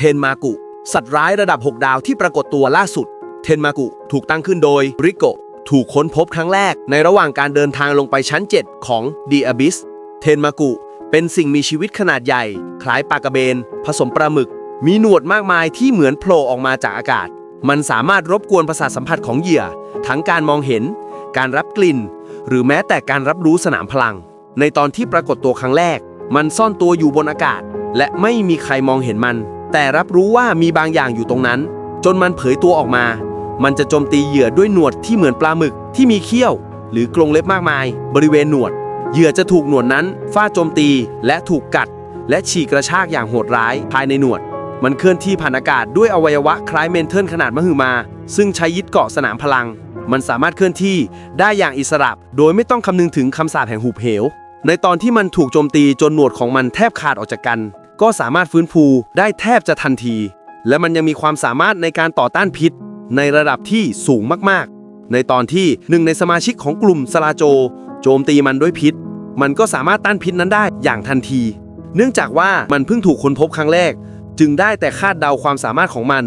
เทนมากุ สัตว์ร้ายระดับ 6 ดาวที่ปรากฏตัวล่าสุด เทนมากุ ถูกตั้งขึ้นโดยริโกถูกค้นพบครั้งแรก ในระหว่างการเดินทางลงไปชั้น 7 ของ The Abyss เทนมากุ เป็นสิ่งมีชีวิตขนาดใหญ่ คล้ายปลากระเบน ผสมปลาหมึก มีหนวดมากมายที่เหมือนโผล่ออกมาจากอากาศ มันสามารถรบกวนประสาทสัมผัสของเหยื่อ ทั้งการมองเห็น การรับกลิ่น หรือแม้แต่การรับรู้สนามพลัง ในตอนที่ปรากฏตัวครั้งแรก มันซ่อนตัวอยู่บนอากาศ และไม่มีใครมองเห็นมัน แต่รับรู้ว่ามีบางอย่างอยู่ตรงนั้น จนมันเผยตัวออกมา มันจะโจมตีเหยื่อด้วยหนวดที่เหมือนปลาหมึกที่มีเขี้ยว หรือกรงเล็บมากมาย บริเวณหนวด เหยื่อจะถูกหนวดนั้นฟาดโจมตีและถูกกัด และฉีกกระชากอย่างโหดร้ายภายในหนวด มันเคลื่อนที่ผ่านอากาศด้วยอวัยวะคล้ายเมนเทิลขนาดมหึมา ซึ่งใช้ยึดเกาะสนามพลัง มันสามารถเคลื่อนที่ได้อย่างอิสระ โดยไม่ต้องคำนึงถึงคำสาปแห่งหุบเหวในตอนที่มันถูกโจมตีจนหนวดของมันแทบขาดออกจากกัน ก็สามารถฟื้นฟูได้แทบจะทันที และมันยังมีความสามารถในการต่อต้านพิษ ในระดับที่สูงมากๆ ในตอนที่หนึ่งในสมาชิกของกลุ่มสลาโจ โจมตีมันด้วยพิษ มันก็สามารถต้านพิษนั้นได้อย่างทันที เนื่องจากว่ามันเพิ่งถูกค้นพบครั้งแรก จึงได้แต่คาดเดาความสามารถของมัน